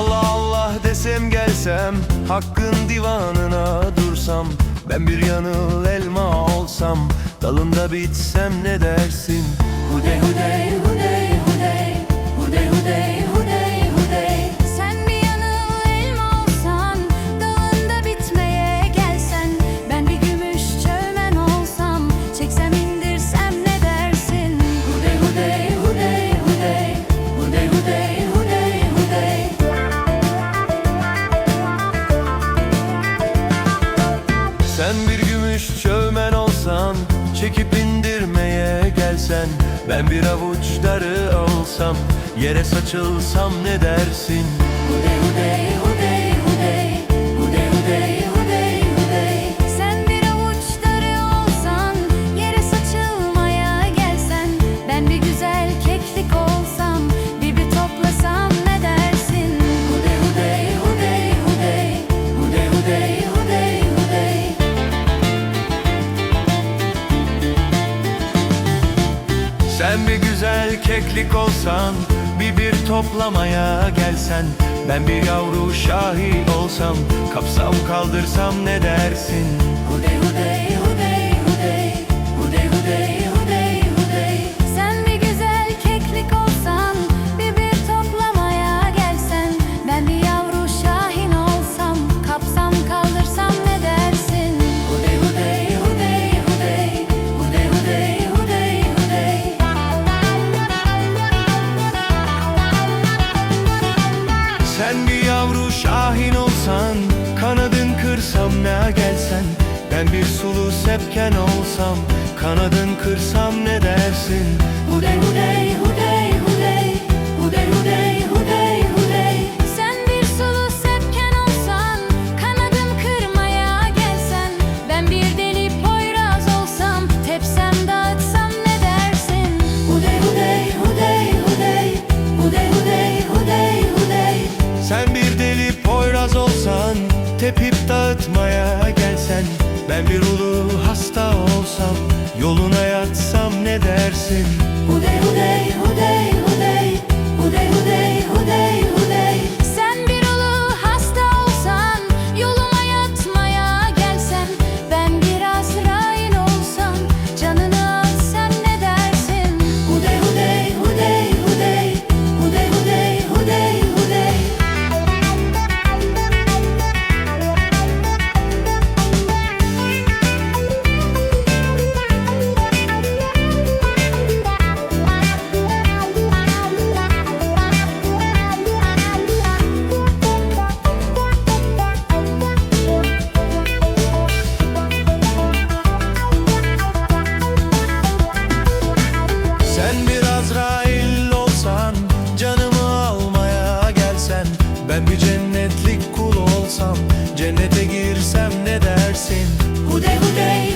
Allah Allah desem gelsem Hakkın divanına dursam Ben bir yanıl elma olsam Dalında bitsem ne dersin? Hude hude hude. Sen bir gümüş çövmen olsan Çekip indirmeye gelsen Ben bir avuç darı olsam Yere saçılsam ne dersin? Hudey hudey hudey Sen bir güzel keklik olsan Bir bir toplamaya gelsen Ben bir yavru şahi olsam Kapsam kaldırsam ne dersin? Hudey hudey ne gelsen Ben bir sulu sepken olsam Kanadın kırsam ne dersin Tepip dağıtmaya gelsen Ben bir ulu hasta olsam Yoluna yatsam ne dersin sin. Who they? who they?